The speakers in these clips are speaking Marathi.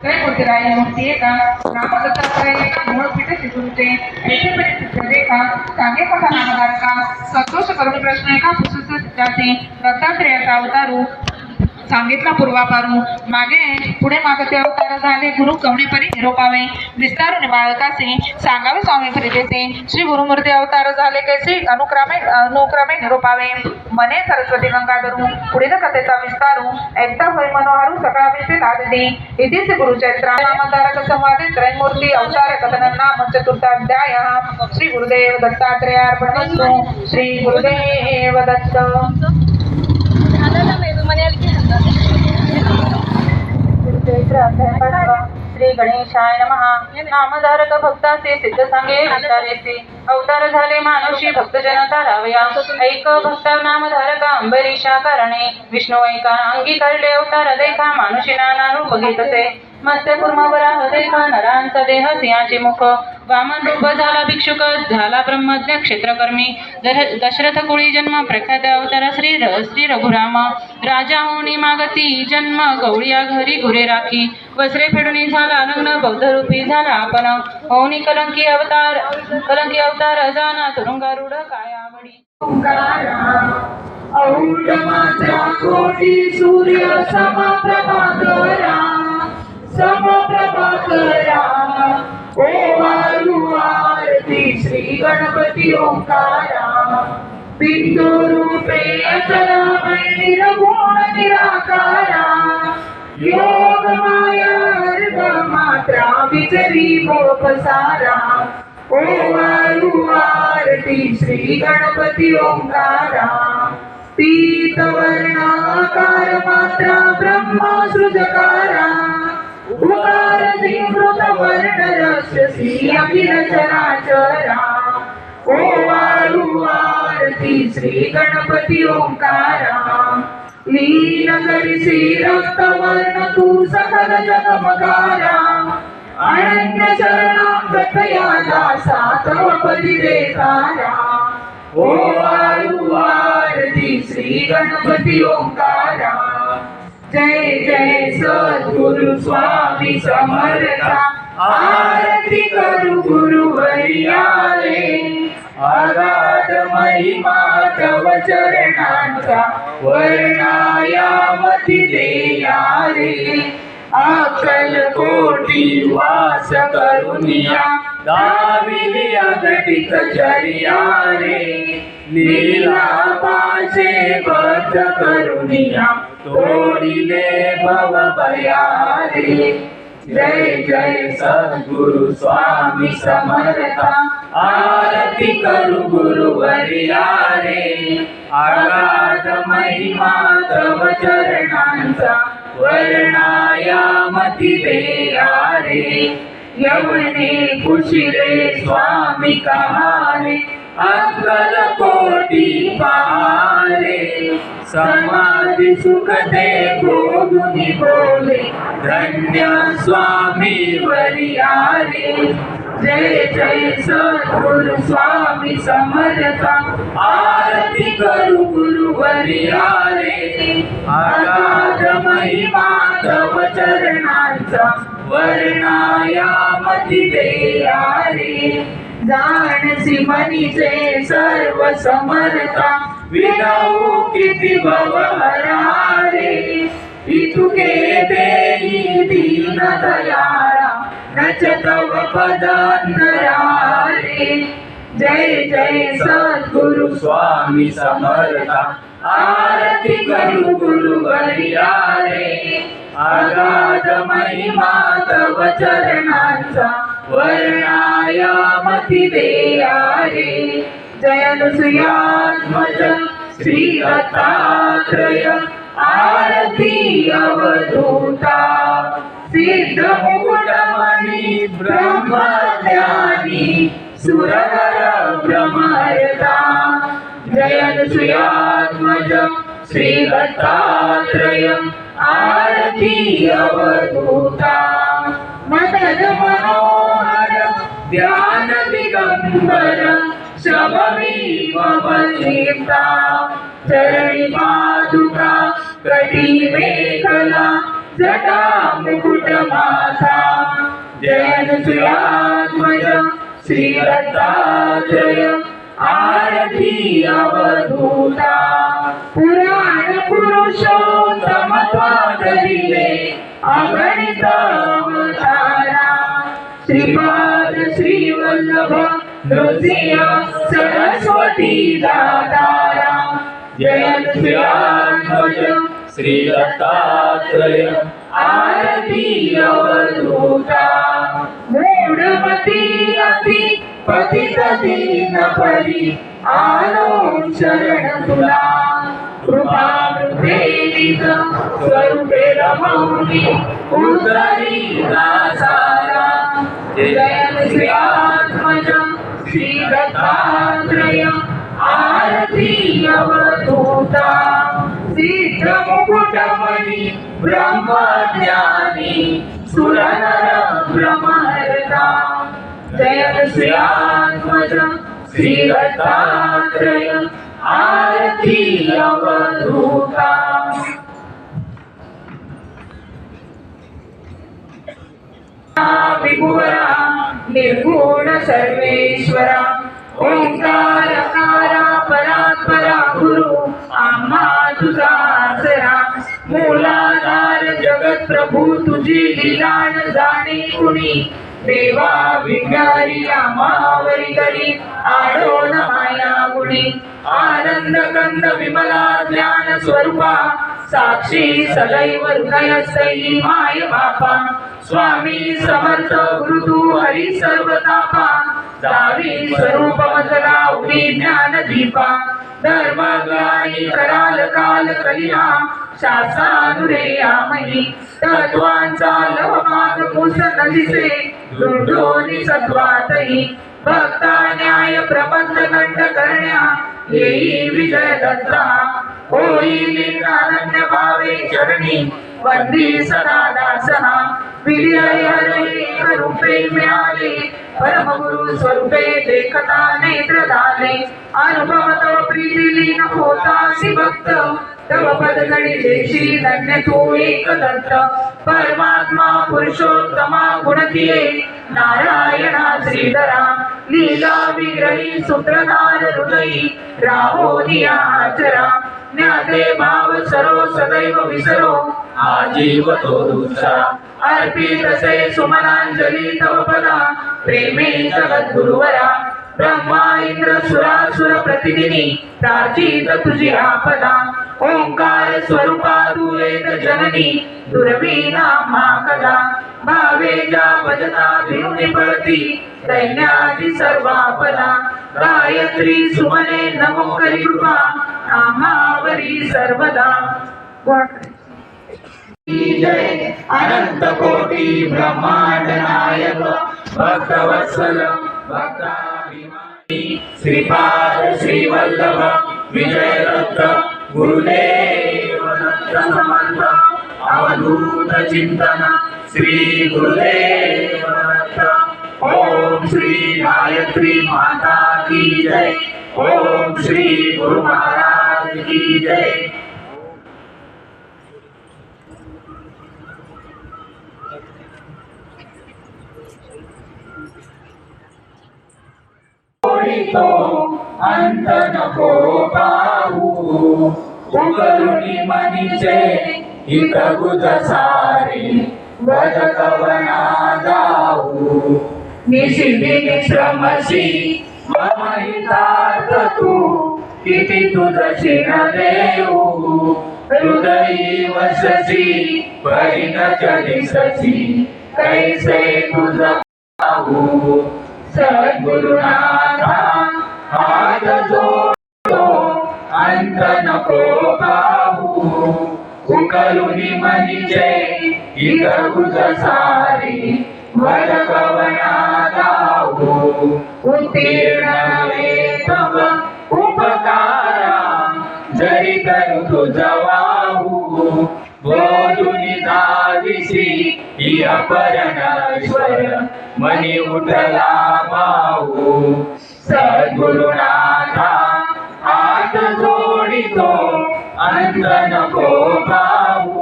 त्रयमूर्तिराय मूर्ती एका रामदत्तात्रय मूळ पीठ शिकवते ऐशपरी सिद्ध का सांगे कथा नामधारका संतोष करून प्रश्न एका पुस्तक सिद्धाचे दत्तात्रेयाचा अवतारू सांगितला पूर्वापारू मागे पुढे मागते अवतार झाले. गुरु कवणेपरी निरोपावे विस्तारून बाळकासे सांगावे स्वामी प्रीतीचे. श्री गुरुमूर्ती अवतार झाले कैसे? अनुक्रमे अनुक्रमे निरोपावे मने सरस्वती गंगाधरू. पुढील कथेचा विस्तारू. एकदा होय मनोहारू सकाळ विषय लादली इथे श्री गुरुचरित्र नामधारक संवादे त्रयमूर्ती अवतार कथन नाम चतुर्थाध्याय. श्री गुरुदेव दत्तात्रेयार्पणमस्तु श्री गुरुदेव दत्त. श्री गणेशाय नमः. नामधारक भक्ताचे सिद्ध सांगे विचारेसे. अवतार झाले मानुषी भक्त जनता रावया. ऐक भक्त नामधारक अंबरीशा कारणे विष्णू ऐका अंगीकारले अवतार देखा मानुषी नाना रूप घेतसे. मत्स्य कुर्म वराह देखा नरांचा देह सिंहाचे मुख. वामन रूप झाला भिक्षुक झाला ब्रह्मज्ञ क्षेत्रकर्मी. दर- दशरथ कुळी जन्म प्रख्यात अवतार श्री श्री रघुराम. राजा होणी मागती जन्म गवळिया घरी घुरे राखी. वस्त्रे फेडून झाला लग्न बौद्ध झाला आपण होणी कलंकी अवतार कलंकी अवतार अजाना तुरुंगारूढ काय आवडी औढ मात्रा कोटी सूर्य समप्रभाकरा ओ वायू आरती श्री गणपती ओंकारा। बिंदू रूपे अचला निर्गुण निराकारा। योग माया अर्ध मात्रा विचरी पसारा ओ वायू आरती श्री गणपती ओंकारा। पीतवर्णाकार मात्रा ब्रह्मा सृजकारा। उकार वर्ण रक्षसी अखिल चराचरा ओवारुवारती श्री गणपती ओंकारा लीन करिसी रक्तवर्ण तू सकल जगमगारा अनन्य शरणागत या दासा तव पदी देकारा ओ आरती श्री गणपती ओंकारा जय जय सद्गुरु स्वामी समर्था। आरती करू गुरु रे अगाध महिमा तव चरणांचा वर्णायामती देया रे अकल कोटी वास करुनिया दाविली अगतिक रे लीला पाशे बद्ध करुनिया तोडिले भव रे जय जय सद्गुरु स्वामी समर्था. आरती करू गुरु रे आगाध महिमा तव चरणांचा. वर्णायामती देया रे यवने खुशिरे स्वामी कहारे. अंकल कोटी पारे समाधि सुख दे गोगुनी बोले. धन्य स्वामी वरियारे जय जय सद्गुरु स्वामी समर्था. आरती करू गुरु वरियारे अगाध महिमा तव चरणांचा वर्णाया मती देयारे. जाणसी मनीचे सर्व समर्था. विनाऊ किती भव हरारे इतुके देई दीन दयाळा नचतव पदांतरारे. जय जय सद्गुरु स्वामी समर्था. आरती करू गुरु रे अगाध महिमा तव चरणांचा. वर्णायामती देया रे जयनुसुयात्मज श्री दत्तात्रय आरती अवधूता। सिद्ध मुकुटमणि ब्रह्मज्ञानी सुरवर ब्रह्मयता। जयनुसुयात्मज श्री दत्तात्रय आरती अवधूता। मदन मनोहर ध्यान दिगंबर शबरी ममचिता चरणी पादुका कटी मेखला जटा मुकुट माथा जयनुसुयात्मज श्री दत्तात्रय आरती अवधूता पुराण पुरुषोत्तमत्वादरिले अगणित अवतारा श्रीपाद श्रीवल्लभ नृसिंह सरस्वती दातारा जयनुसुयात्मज श्री दत्तात्रय आरती अवधूता। मूढमती अति पतित दीन परी आलो शरण तुला। कृपा देवीच स्वरूपे रमौनी उदरी दासारा। जय श्री आत्मजम श्रीदत्तात्रय आरती अवधूता सिद्ध ब्रह्मज्ञानी सुरनर ब्रह्मर्ता जय श्री आत्मज आरती अवधूता विभुवरा निर्गुण सर्वेश्वरा ओंकारकारा परात्परा गुरु आम्हा तुझा आसरा. मूलाधार जगत प्रभू तुझी लीलान जाणे कुणी? देवा विंगारी आम्हावरी करी आडोन माया गुणी. आनंद कंद विमला ज्ञान स्वरूपा साक्षी सदैव हृदयस्थैली माय बापा. स्वामी समर्थ गुरु हरी सर्वतापा दावी स्वरूप मजला उभी ज्ञान दीपा धर्मग्लानी कराल काल कलिया शास्त्रानुरेयामही तत्वांचा लवमाग मुस नदिसे दुर्डोनी सत्वातही भक्ता न्याय प्रबंध खंड करण्या येई विजय दत्ता. होईल अनन्य भावे चरणी. वंदी सदा हरे रूपे मिळाले. परमगुरु स्वरूपे देखता नेत्र झाले अनुभव तव प्रीती लीन होतासी भक्त तव पदगणी देशी धन्य तू एक परमात्मा पुरुषोत्तमा गुणतीये नारायणा श्रीधरा लीला विग्रही सूत्रधार हृदयी. राहोनी आचरा. ज्ञाते भाव सरो सदैव विसरो आजीव तो दुसरा अर्पित से सुमनांजली तव पदा. प्रेमी जगद्गुरुवरा. ब्रह्मा इंद्र सुरासुर प्रतिदिनी प्राचीत तुझी आपदा। ओंकार स्वरूपा तू वेद जननी दुर्वीना कदा। भावे जा भजता भिवनी पळती दैन्यादी सर्वापदा। गायत्री सुमने नमो करी कृपा आम्हावरी सर्वदा। जय अनंत कोटी ब्रह्मांड नायक भक्तवत्सल भक्ता श्रीपाद श्रीवल्लभ विजय दत्त गुरुदेव दत्त समर्थ अवधूत चिंतन श्री गुरुदेव दत्त ओम श्री गायत्री माता की जय ओम श्री गुरु महाराज की जय। तो अंत नको पाहू. उकरुणी मनीचे हित गुज सारे वद कवना जाऊ निशिदी निश्रमशी मम तू किती तुझशी न देऊ हृदयी वससी परिण दिससी कैसे तुझ पाहू. सद्गुरुनाथा हात अंत नको पाहू. उकलुनी म्हणजे सारी वर कवना दाऊ उत्तीर्ण तव उपकारा जरी करू तुझ वाहू. बोधुनी दाविसी ही अपरणश्वर मनी उठला. पाहू सद्गुरुनाथा हात जोडितो अंत नको पाहू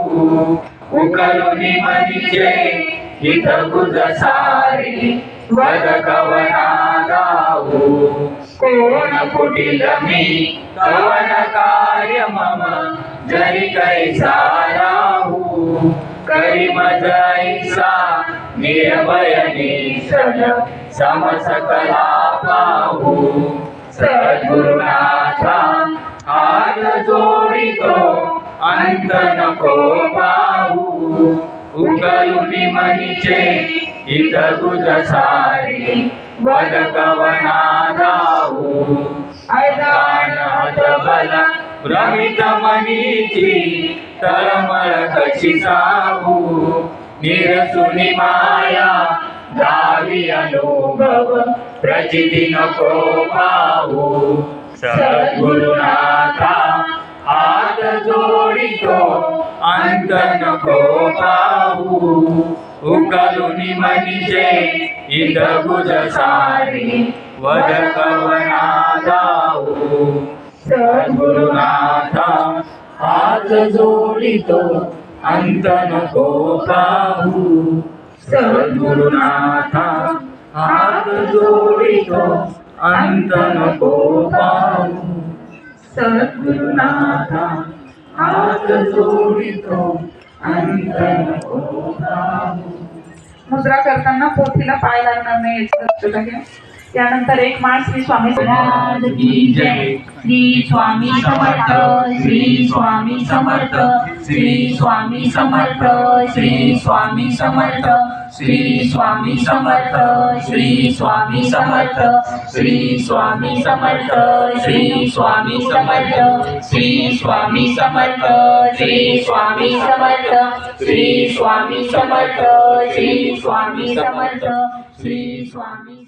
उकलुनी मनीचे हित गुज सारी वद कवना गाऊ कोण कुटिल मी कवन कार्य मम जरी कैसा राहू. करी मज ऐसा निर्भय समसकला पाहू. सद्गुरुनाथा हात जोडितो अंत नको पाहू. उकलुनी मनीचे हित गुज सारी वद कवना राहू अजानत बल भ्रमित मनीची तळमळ कशी सांगू निरसुनी माया दावी अनुभव प्रचिती नको पाहू. सद्गुरुनाथा हात जोडितो अंत नको पाहू. उकलुनी म्हणजे इद गुज सारी वद कवना जाऊ. सद्गुरुनाथा हात जोडितो अंत नको पाहू. सद्गुरुनाथा हात जोडितो अंत नको पाहू सद्गुरुनाथा हात जोडितो अंत नको पाहू मुद्रा करताना पोथीला पाय लागणार नाही याची लक्षात घ्या त्यानंतर एक माळ श्री स्वामी श्री स्वामी समर्थ श्री स्वामी समर्थ श्री स्वामी समर्थ श्री स्वामी समर्थ श्री स्वामी समर्थ श्री स्वामी समर्थ श्री स्वामी समर्थ श्री स्वामी समर्थ श्री स्वामी समर्थ श्री स्वामी समर्थ श्री स्वामी समर्थ श्री स्वामी समर्थ श्री स्वामी